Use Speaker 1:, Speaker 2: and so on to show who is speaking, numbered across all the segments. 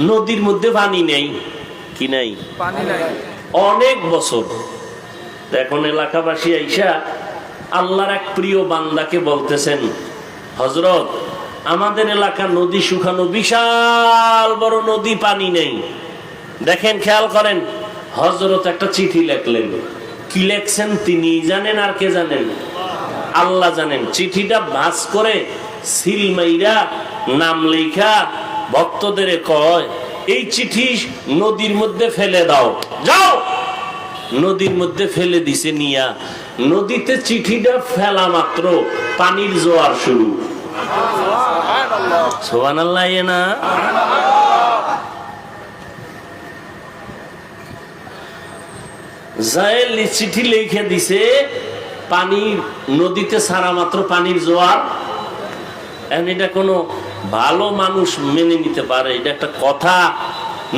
Speaker 1: নদীর মধ্যে পানি নেই। কি নাই?
Speaker 2: পানি নাই।
Speaker 1: অনেক বছর। এখন এলাকাবাসী আইসা আল্লাহর এক প্রিয় বান্দাকে বলতেছেন হজরত আমাদের এলাকা নদী শুকানো বিশাল বড় নদী পানি নেই। দেখেন খেয়াল করেন হজরত একটা চিঠি লেখলেন। কি লেখছেন তিনি জানেন আর কে জানেন? আল্লাহ জানেন। চিঠিটা ভাস করে সিল মাইরা নাম লেখা ভক্তদের কয় এই চিঠি নদীর মধ্যে ফেলে দাও। যাও! নদীর মধ্যে ফেলে দিছে নিয়া। নদীতে চিঠিটা ফেলা মাত্র পানির জোয়ার শুরু। সোহান আল্লাহ না? জায়েল চিঠি লিখে দিছে পানি নদীতে সারা মাত্র পানির জোয়ার। এটা কোনো ভালো মানুষ মেনে নিতে পারে। এটা একটা কথা।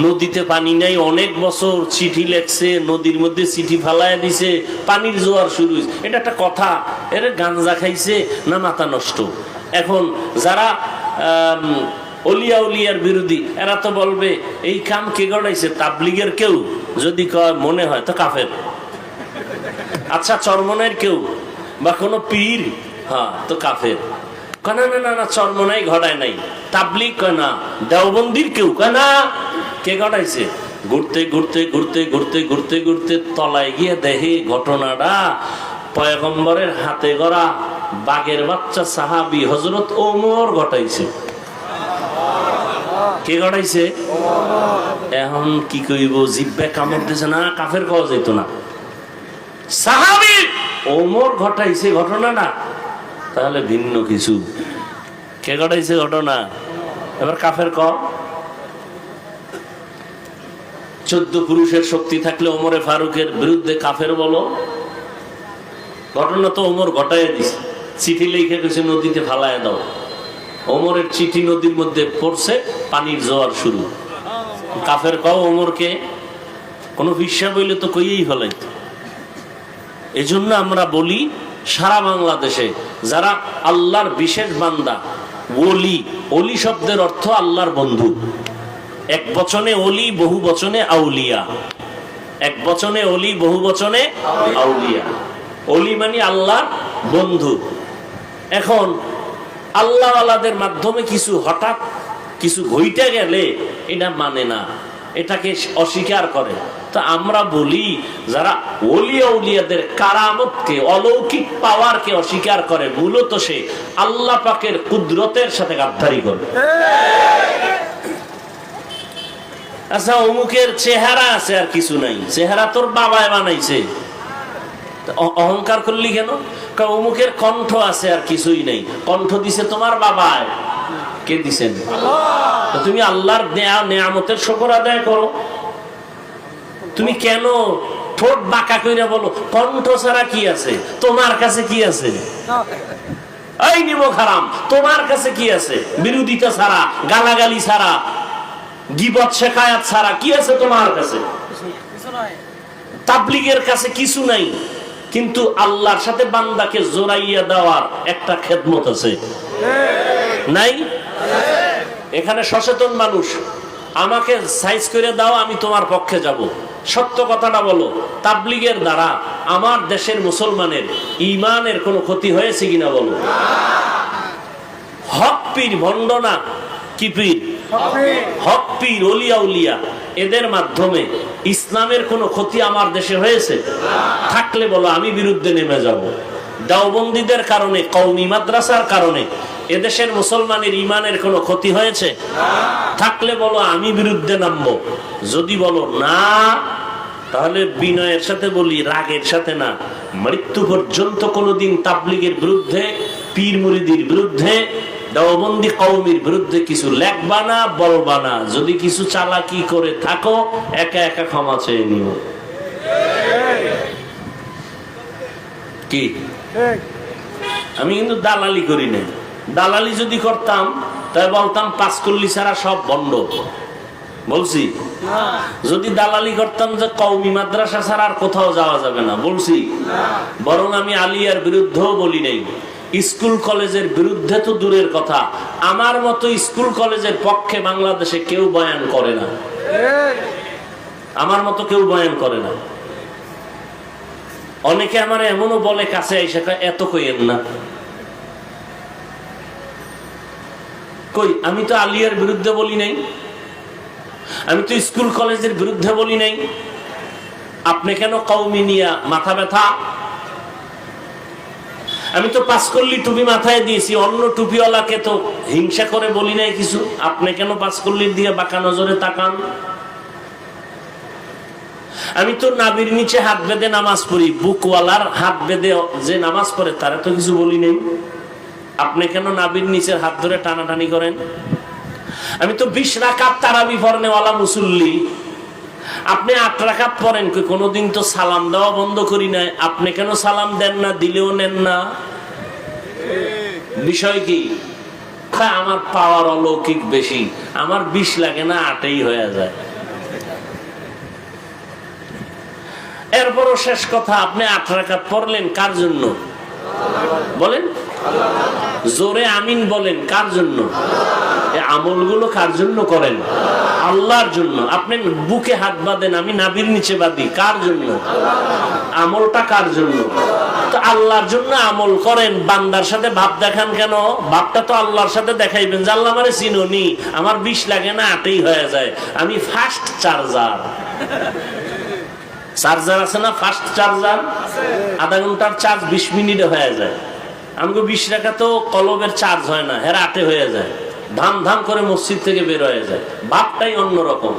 Speaker 1: নদীতে পানি নাই, অনেক বছর চিঠি লেখছে, নদীর মধ্যে চিঠি ফালায় দিছে, পানির জোয়ার শুরু এটা একটা কথা। এর গাঞ্জা খাইছে না মাথা নষ্ট? এখন যারা অলিয়া উলিয়ার বিরোধী, এরা তো বলবে, এই কাম কে গড়াইছে? তাবলিগের কেউ? যদি মনে হয় তো কাফের। আচ্ছা চরমনের কেউ? বা কোনো পীর? হ্যাঁ তো কাফের। কয় না না না, চরমনাই ঘটায় নাই। তাবলিগ কয় না, দেওবন্দির কেউ কয় কে ঘটাইছে? ঘুরতে ঘুরতে ঘুরতে ঘুরতে ঘুরতে ঘুরতে তলায় গিয়ে দেখে ঘটনাটা পয়গম্বরের হাতে গড়া বাগের বাচ্চা সাহাবি হজরত ওমর ঘটাইছে। কে ঘটাইছে? এখন কি কইব, জিব্বে কামড় দিছে না, কাফের খাওয়া যেত না। সাহাবি ওমর ঘটাইছে ঘটনা না তাহলে ভিন্ন কিছু। কে ঘটাইছে ঘটনা? এবার কাফের ক? চোদ্দ পুরুষের শক্তি থাকলে ওমরে ফারুকের বিরুদ্ধে কাফের বলো। ঘটনা তো ওমর ঘটাই দিছে। চিঠি লিখে গেছে নদীতে ফালায় দাও। ওমরের চিঠি নদীর মধ্যে পড়ছে, পানির জোয়ার শুরু। কাফের কও ওমরকে? কোনো বিশ্বাস বইলে তো কইয়েই ফেলাইতো। এজন্য আমরা বলি সারা বাংলাদেশে যারা আল্লাহর বিশেষ বান্দা, ওলি অলি শব্দের অর্থ আল্লাহর বন্ধু। এক বচনে অলি বহু বচনে আউলিয়া। এক বচনে অলি বহু বচনে আউলিয়া। অলি মানে আল্লাহর বন্ধু। এখন আল্লাহ আল্লাদের মাধ্যমে কিছু হঠাৎ কিছু ঘইটা গেলে এটা মানে না। এটাকে অস্বীকার করে। তো আমরা বলি, যারা ওলিয়া উলিয়াদের কারামতকে, অলৌকিক পাওয়ারকে অস্বীকার করে, মূলত সে আল্লাহ পাকের কুদরতের সাথে গাদ্দারি করে আচ্ছা অমুকের চেহারা আছে আর কিছু নাই। চেহারা তোর বাবায় বানাইছে। অহংকার করলি কেন? কারণ অমুকের কণ্ঠ আছে আর কিছুই নেই। কণ্ঠ দিছে তোমার বাবায় কে দিছেন? তুমি আল্লাহর নেয়া, নেয়ামতের শকর আদায় করো। তুমি কেন ঠোঁট বাঁকা কইরা বলো? কণ্ঠ ছাড়া কি আছে? তোমার কাছে কি আছে? এই খারাম তোমার কাছে কি আছে? বিরোধিতা ছাড়া, গালাগালি ছাড়া, গিবত শেখায়াত ছাড়া কি আছে তোমার কাছে? তাবলিগের কাছে কিছু নাই, কিন্তু আল্লাহর সাথে বান্দাকে জোরাইয়া দেওয়ার একটা খেদমত আছে। নাই? এখানে সচেতন মানুষ, আমাকে সাইজ করে দাও, আমি তোমার পক্ষে যাব। সত্য কথাটা বলো। তাবলিগের দ্বারা আমার দেশের মুসলমানের ইমানের কোনো ক্ষতি হয়েছে কিনা বলো। হক পীর ভণ্ডনা কি পীর? হক পীর। অলিয়া উলিয়া এদের মাধ্যমে ইসলামের কোনো ক্ষতি আমার দেশে হয়েছে? থাকলে বলো আমি বিরুদ্ধে নেমে যাব। দাওবন্দীদের কারণে কৌমি মাদ্রাসার কারণে এদেশের মুসলমানের ইমানের কোনো ক্ষতি হয়েছে? থাকলে বলো আমি বিরুদ্ধে নামবো। যদি বলো না তাহলে বিনয়ের সাথে বলি রাগের সাথে না। মৃত্যু পর্যন্ত কোনোদিন তাবলিগের বিরুদ্ধে পীর মুরিদির বিরুদ্ধে দেওবন্দি কৌমির বিরুদ্ধে কিছু লেখবা না বলবা না। যদি কিছু চালাকি করে থাকো একা একা ক্ষমা চেয়ে নিও। কি? আমি কিন্তু দালালি করি না দালালি যদি করতাম তাই বলতাম পাঁচকল্লি ছাড়া সব বন্ধ। বলছি? যদি দালালি করতাম যে কৌমি মাদ্রাসা ছাড়া আর কোথাও যাওয়া যাবে না বলছি? বরং আমি আলিয়ার বিরুদ্ধেও বলি নাই। স্কুল কলেজের বিরুদ্ধে তো দূরের কথা। আমার মতো স্কুল কলেজের পক্ষে বাংলাদেশে কেউ বয়ান করে না। আমার মতো কেউ বয়ান করে না। অনেকে আমার এমনও বলে কাছে এসে এত কইেন না। কই, আমি তো আলিয়ার বিরুদ্ধে বলি নাই। আমি তো স্কুল কলেজের বিরুদ্ধে বলি নাই। আপনি কেন কৌমি নিয়া মাথা ব্যথা? আমি তো পাঁচকল্লি টুপি মাথায় দিয়েছি, অন্য টুপিওয়ালাকে তো হিংসা করে বলি নাই কিছু। আপনি কেন পাঁচকল্লির দিয়ে বাঁকা নজরে তাকান? আমি তো নাবির নিচে হাত বেঁধে নামাজ পড়ি, বুকওয়ালার হাত বেঁধে যে নামাজ পড়ে, তারা তো কিছু বলি নেই। আপনি কেন নাবির নিচের হাত ধরে টানাটানি করেন? আমি তো বিশ রাকাত তারাবি পড়নেওয়ালা মুসল্লি। আপনি আট রাকাত পড়েন কই? কোনোদিন তো সালাম দেওয়া বন্ধ করি নাই। আপনি কেন সালাম দেন না, দিলেও নেন না? বিষয় কি? আমার পাওয়ার অলৌকিক বেশি। আমার বিষ লাগে না, আটেই হয়ে যায়। এরপরও শেষ কথা, আপনি আট রাকাত পড়লেন কার জন্য? বলেন। জোরে আমিন বলেন, কার জন্য? আমলগুলো কার জন্য করেন? আল্লাহর জন্য। আপনি বুকে হাত বাঁধেন, আমি নাবির নিচে বাঁধি, কার জন্য? আমলটা কার জন্য? আল্লাহর জন্য আমল করেন, বান্দার সাথে ভাব দেখান কেন? ভাবটা তো আল্লাহর সাথে দেখাইবেন যে আল্লাহ মানে চিনুনি, আমার বিষ লাগে না, আটেই হয়ে যায়। আমি ফার্স্ট চার্জার চার্জার আছে না ফার্স্ট চার্জার আধা ঘণ্টার চার্জ বিশ মিনিটে হয়ে যায়। আমাকে বিশ টাকা তো কলবের চার্জ হয় না হেরা আটে হয়ে যায়। ধাম ধাম করে মসজিদ থেকে বের হয়ে যায়। ভাবটাই অন্যরকম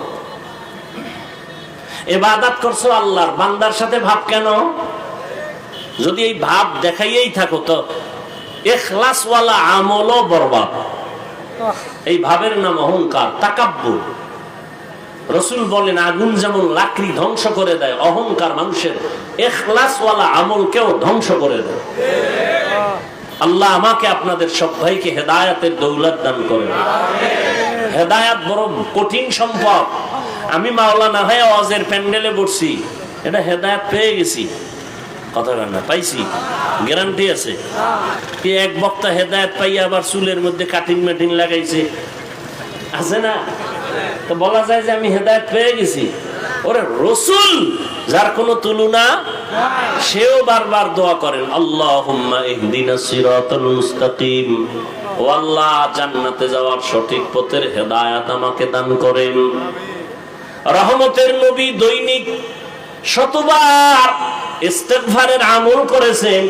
Speaker 1: এবাদাত করছ আল্লাহর বান্দার সাথে ভাব কেন? যদি এই ভাব দেখাইয়েই থাকো তো। এখলাসওয়ালা আমলও বরবাদ। এই ভাবের নাম অহংকার তাকাব্বুর রসুল বলেন আগুন যেমন লাকড়ি ধ্বংস করে দেয় অহংকার মানুষের। এখলাসওয়ালা আমলকেও ধ্বংস করে দেয়। আল্লাহ আমাকে আপনাদের সব ভাইকে হেদায়াতের দৌলত দান করেন। হেদায়াত বড় কঠিন সম্পদ। আমি মাওলানা হয়ে অজের প্যান্ডেলে বসছি। এটা হেদায়াত পেয়ে গেছি। না, পাইছি। গ্যারান্টি আছে। এক বক্তা আবার চুলের মধ্যে কাটিং মেটিং লাগাইছে? আছে না? তো বলা যায় যে আমি হেদায়ত পেয়ে গেছি। ওরে রসুল! যার কোনো তুলনা, সেও বারবার দোয়া করেন, আল্লাহুম্মা ও আল্লাহ, জান্নাতে যাওয়ার সঠিক পথের হেদায়াত আমাকে দান করেন। রহমতের নবী দৈনিক শতবার ইস্তেগফারের আমল করেছেন,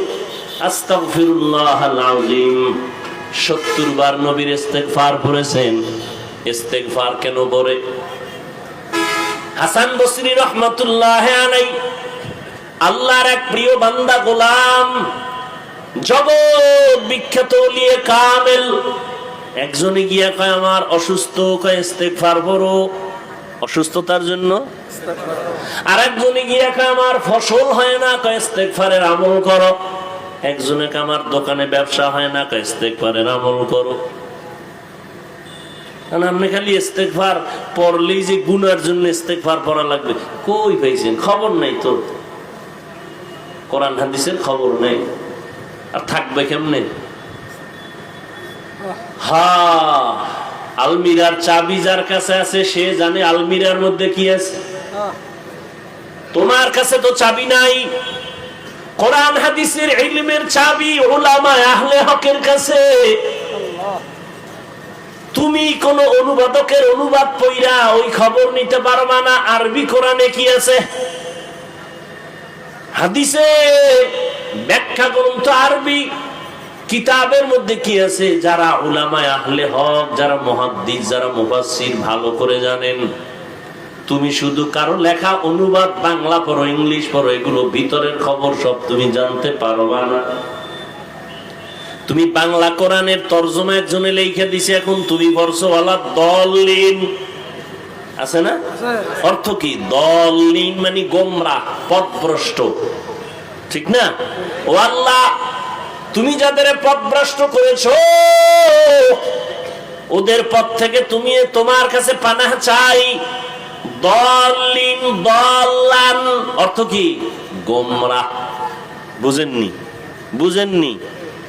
Speaker 1: আস্তাগফিরুল্লাহাল আযীম। 70 বার নবীর ইস্তেগফার করেছেন ইস্তেগফার কেন বলে হাসান বসরি রহমতুল্লাহ আল্লাহর এক প্রিয় বান্দা গোলাম, জগৎ বিখ্যাত কামেল। একজনে গিয়া কয়, আমার অসুস্থ কয় অসুস্থতার জন্য? আর একজনে গিয়া কয়, আমার ফসল হয় না কয়, ইস্তেগফারের আমল করো। একজনে আমার দোকানে ব্যবসা হয় না কয়, ইস্তেগফারের আমল করো। কারণ আপনি খালি ইস্তেকফার পড়লেই যে গুনার জন্য ইস্তেকফার পড়া লাগবে। কই পাইছেন? খবর নাই তো। কোরআন হাদিসের খবর নেই। আর থাকবে কেমনে? হা আলমিরার চাবি যার কাছে আছে সে জানে আলমিরার মধ্যে কি আছে। তোমার কাছে তো চাবি নাই। কোরআন হাদিসের ইলমের চাবি ওলামা আহলে হকের কাছে। তুমি কোন অনুবাদকের অনুবাদ পইরা ওই খবর নিতে পারবা না? আরবি কোরআনে কি আছে? হাদিসে ব্যাখ্যা করুন তো, আরবি কিতাবের মধ্যে কি আছে? যারা উলামায় আহলে হক, যারা মহাদ্দিস, যারা মুফাসসির, ভালো করে জানেন। তুমি শুধু কারও লেখা অনুবাদ, বাংলা পড়ো, ইংলিশ পড়ো, এগুলো ভিতরের খবর সব তুমি জানতে পারবা না। তুমি বাংলা কোরআনের তর্জমা একজনে লিখে দিছে এখন তুমি পড়ছো ওয়ালা দলিন আছে না? অর্থ কি? দলিন মানে গোমরা পথভ্রষ্ট ঠিক না? ও আল্লাহ তুমি যাদের পথভ্রষ্ট করেছ ওদের পথ থেকে তুমি তোমার কাছে পানাহ চাই। দলিন দলান অর্থ কি? গোমরা। বুঝেননি? বুঝেননি?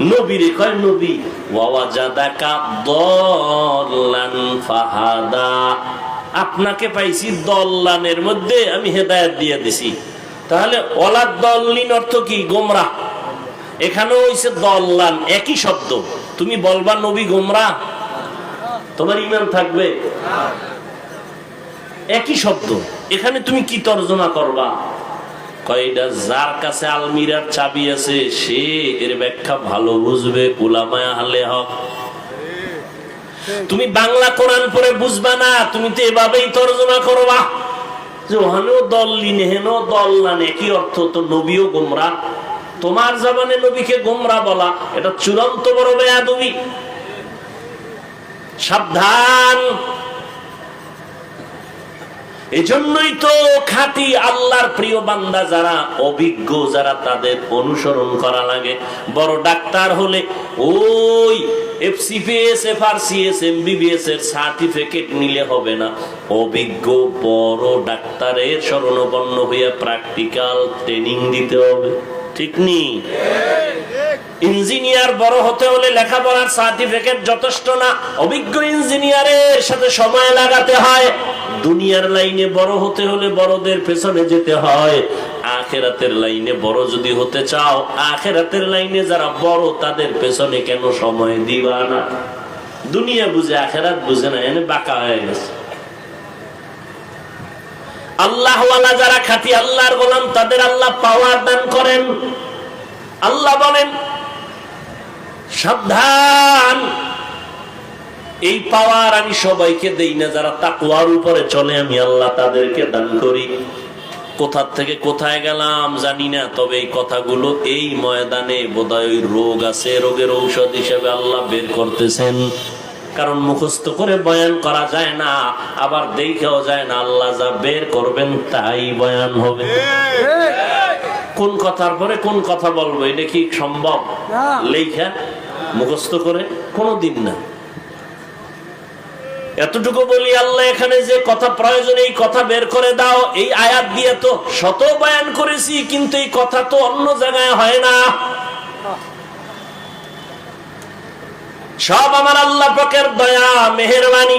Speaker 1: নবীরে কয় নবী? দল্লান ফাহাদা। আপনাকে পাইছি দল্লানের মধ্যে আমি হেদায়েত দিয়ে দিছি। তাহলে দল্লিন অর্থ কি? গোমরা। এখানেও হইছে দল্লান, একই শব্দ। তুমি বলবা নবী গোমরা? তোমার ইমান থাকবে? একই শব্দ। এখানে তুমি কি তর্জমা করবা? কয়টা যার কাছে আলমিরার চাবি আছে, সে এর ব্যাখ্যা ভালো বুঝবে উলামায়া হক। তুমি বাংলা কোরআন পড়ে বুঝবা না, তুমি তো এভাবেই তর্জমা করবা। দল্লিন হেন দল্লান একই অর্থ তো নবীও গোমরা? তোমার জবানে নবীকে গোমরা বলা, এটা চূড়ান্ত বড় বেয়াদবি। সাবধান। এজন্যই তো খাঁটি আল্লাহর প্রিয় বান্দা যারা অভিজ্ঞ যারা তাদের অনুসরণ করা লাগে। বড় ডাক্তার হলে ওই এফসিপিএস এর সার্টিফিকেট নিলে হবে না। অভিজ্ঞ বড় ডাক্তারের হইয়া প্র্যাকটিক্যাল ট্রেনিং দিতে হবে। ঠিক নেই ইঞ্জিনিয়ার বড় হতে হলে লেখাপড়ার সার্টিফিকেট যথেষ্ট না। অভিজ্ঞ ইঞ্জিনিয়ারের সাথে সময় লাগাতে হয়। দুনিয়ার লাইনে বড় হতে হলে বড়দের পেছনে যেতে হয়। আখেরাতের লাইনে বড় যদি হতে চাও, আখেরাতের লাইনে যারা বড় তাদের পেছনে কেন সময় দিবা না? দুনিয়া বুঝে, আখেরাত বুঝে না, এনে বাঁকা হয়ে গেছে। আল্লাহওয়ালা যারা খাঁটি, আল্লাহর গোলাম, তাদের আল্লাহ পাওয়ার দান করেন। আল্লাহ বলেন সাবধান। এই পাওয়ার আমি সবাইকে দেই না, যারা তাকুয়ার উপরে চলে, আমি আল্লাহ তাদেরকে দান করি। কোথা থেকে কোথায় গেলাম জানি না, তবে এই কথাগুলো এই ময়দানে বোধহয় রোগ আছে, রোগের ঔষধ হিসেবে আল্লাহ বের করতেছেন। কারণ মুখস্থ করে বয়ান করা যায় না, আবার দেখেও যায় না, আল্লাহ যা বের করবেন তাই বয়ান হবে। কোন কথার পরে কোন কথা বলব? এটা কি সম্ভব। লেখা মুখস্থ করে কোনোদিন না। এতটুকু বলি আল্লাহ এখানে যে কথা প্রয়োজন এই কথা বের করে দাও। এই আয়াত দিয়ে তো শত বয়ান করেছি কিন্তু এই কথা তো অন্য জায়গায় হয় না। সব আমার আল্লাহ পাকের দয়া মেহরবানি।